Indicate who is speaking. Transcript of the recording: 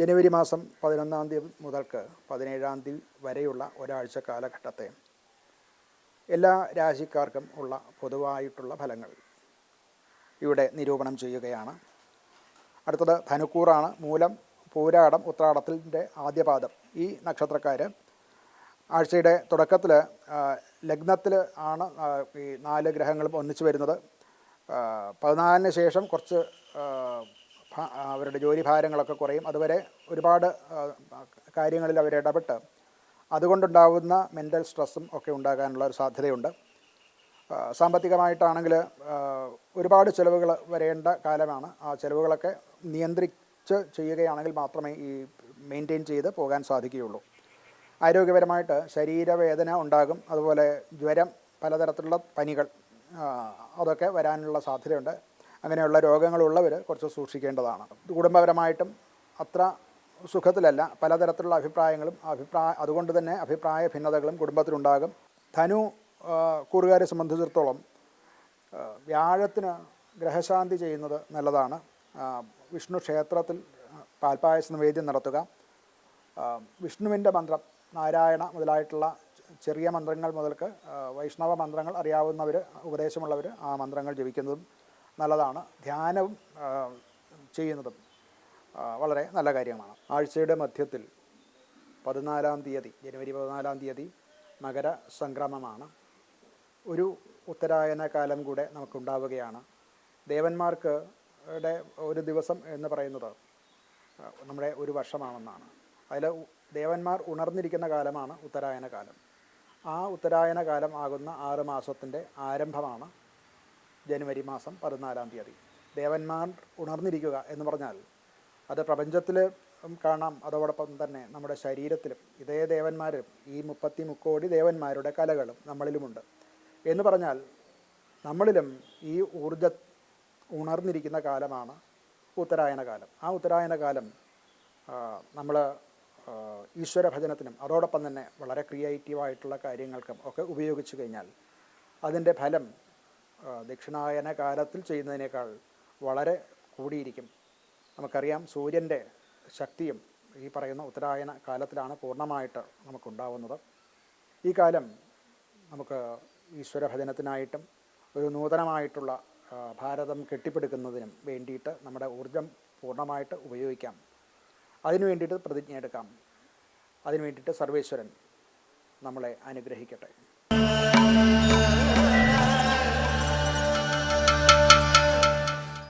Speaker 1: ജനുവരി മാസം പതിനൊന്നാം തീയതി മുതൽക്ക് പതിനേഴാം തീയതി വരെയുള്ള ഒരാഴ്ച കാലഘട്ടത്തെ എല്ലാ രാശിക്കാർക്കും ഉള്ള പൊതുവായിട്ടുള്ള ഫലങ്ങൾ ഇവിടെ നിരൂപണം ചെയ്യുകയാണ്. അടുത്തത് ധനുക്കൂറാണ്. മൂലം പൂരാടം ഉത്രാടത്തിന്റെ ആദ്യപാദം. ഈ നക്ഷത്രക്കാർ ആഴ്ചയുടെ തുടക്കത്തിൽ ലഗ്നത്തിൽ ആണ് ഈ നാല് ഗ്രഹങ്ങളും ഒന്നിച്ചു വരുന്നത്. പതിനാലിന് ശേഷം കുറച്ച് അവരുടെ ജോലി ഭാരങ്ങളൊക്കെ കുറയും. അതുവരെ ഒരുപാട് കാര്യങ്ങളിൽ അവർ ഇടപെട്ട് അതുകൊണ്ടുണ്ടാവുന്ന മെന്റൽ സ്ട്രെസ്സും ഒക്കെ ഉണ്ടാകാനുള്ള ഒരു സാധ്യതയുണ്ട്. സാമ്പത്തികമായിട്ടാണെങ്കിൽ ഒരുപാട് ചിലവുകൾ വരേണ്ട കാലമാണ്. ആ ചിലവുകളൊക്കെ നിയന്ത്രിച്ച് ചെയ്യുകയാണെങ്കിൽ മാത്രമേ ഈ മെയിന്റെയിൻ ചെയ്ത് പോകാൻ സാധിക്കുകയുള്ളൂ. ആരോഗ്യപരമായിട്ട് ശരീരവേദന ഉണ്ടാകും. അതുപോലെ ജ്വരം പലതരത്തിലുള്ള പനികൾ അതൊക്കെ വരാനുള്ള സാധ്യതയുണ്ട്. അങ്ങനെയുള്ള രോഗങ്ങളുള്ളവർ കുറച്ച് സൂക്ഷിക്കേണ്ടതാണ്. കുടുംബപരമായിട്ടും അത്ര സുഖത്തിലല്ല. പലതരത്തിലുള്ള അഭിപ്രായങ്ങളും അഭിപ്രായ അതുകൊണ്ട് തന്നെ അഭിപ്രായ ഭിന്നതകളും കുടുംബത്തിലുണ്ടാകും. ധനു കൂറുകാരെ സംബന്ധിച്ചിടത്തോളം വ്യാഴത്തിന് ഗ്രഹശാന്തി ചെയ്യുന്നത് നല്ലതാണ്. വിഷ്ണു ക്ഷേത്രത്തിൽ പാൽപ്പായസ നിവേദ്യം നടത്തുക. വിഷ്ണുവിന്റെ മന്ത്രം നാരായണ മുതലായിട്ടുള്ള ചെറിയ മന്ത്രങ്ങൾ മുതൽക്ക് വൈഷ്ണവ മന്ത്രങ്ങൾ അറിയാവുന്നവർ ഉപദേശമുള്ളവർ ആ മന്ത്രങ്ങൾ ജപിക്കുന്നതും നല്ലതാണ്. ധ്യാനം ചെയ്യുന്നതും വളരെ നല്ല കാര്യമാണ്. ആഴ്ചയുടെ മധ്യത്തിൽ പതിനാലാം തീയതി ജനുവരി പതിനാലാം തീയതി മകര സംക്രമമാണ്. ഒരു ഉത്തരായന കാലം കൂടെ നമുക്കുണ്ടാവുകയാണ്. ദേവന്മാർക്ക് ഒരു ദിവസം എന്ന് പറയുന്നത് നമ്മുടെ ഒരു വർഷമാണെന്നാണ്. അതിൽ ദേവന്മാർ ഉണർന്നിരിക്കുന്ന കാലമാണ് ഉത്തരായന കാലം. ആ ഉത്തരായന കാലം ആകുന്ന ആറ് മാസത്തിന്റെ ആരംഭമാണ്. ജനുവരി മാസം പതിനാലാം തീയതി. ദേവന്മാർ ഉണർന്നിരിക്കുക എന്ന് പറഞ്ഞാൽ അത് പ്രപഞ്ചത്തിൽ കാണാം. അതോടൊപ്പം തന്നെ നമ്മുടെ ശരീരത്തിലും ഇതേ ദേവന്മാരും ഈ മുപ്പത്തി മുക്കോടി ദേവന്മാരുടെ കലകളും നമ്മളിലുമുണ്ട്. എന്ന് പറഞ്ഞാൽ നമ്മളിലും ഈ ഊർജ ഉണർന്നിരിക്കുന്ന കാലമാണ് ഉത്തരായന കാലം. ആ ഉത്തരായന കാലം നമ്മൾ ഈശ്വര ഭജനത്തിനും അതോടൊപ്പം തന്നെ വളരെ ക്രിയേറ്റീവായിട്ടുള്ള കാര്യങ്ങൾക്കും ഒക്കെ ഉപയോഗിച്ചു കഴിഞ്ഞാൽ അതിന്റെ ഫലം ദക്ഷിണായന കാലത്തിൽ ചെയ്യുന്നതിനേക്കാൾ വളരെ കൂടിയിരിക്കും. നമുക്കറിയാം സൂര്യന്റെ ശക്തിയും ഈ പറയുന്ന ഉത്തരായന കാലത്തിലാണ് പൂർണമായിട്ട് നമുക്കുണ്ടാവുന്നത്. ഈ കാലം നമുക്ക് ഈശ്വര ഭജനത്തിനായിട്ടും ഒരു നൂതനമായിട്ടുള്ള ഭാരതം കെട്ടിപ്പടുക്കുന്നതിനും വേണ്ടിയിട്ട് നമ്മുടെ ഊർജം പൂർണമായിട്ട് ഉപയോഗിക്കാം. അതിനു വേണ്ടിയിട്ട് പ്രതിജ്ഞ എടുക്കാം. അതിനു വേണ്ടിയിട്ട് സർവേശ്വരൻ നമ്മളെ അനുഗ്രഹിക്കട്ടെ.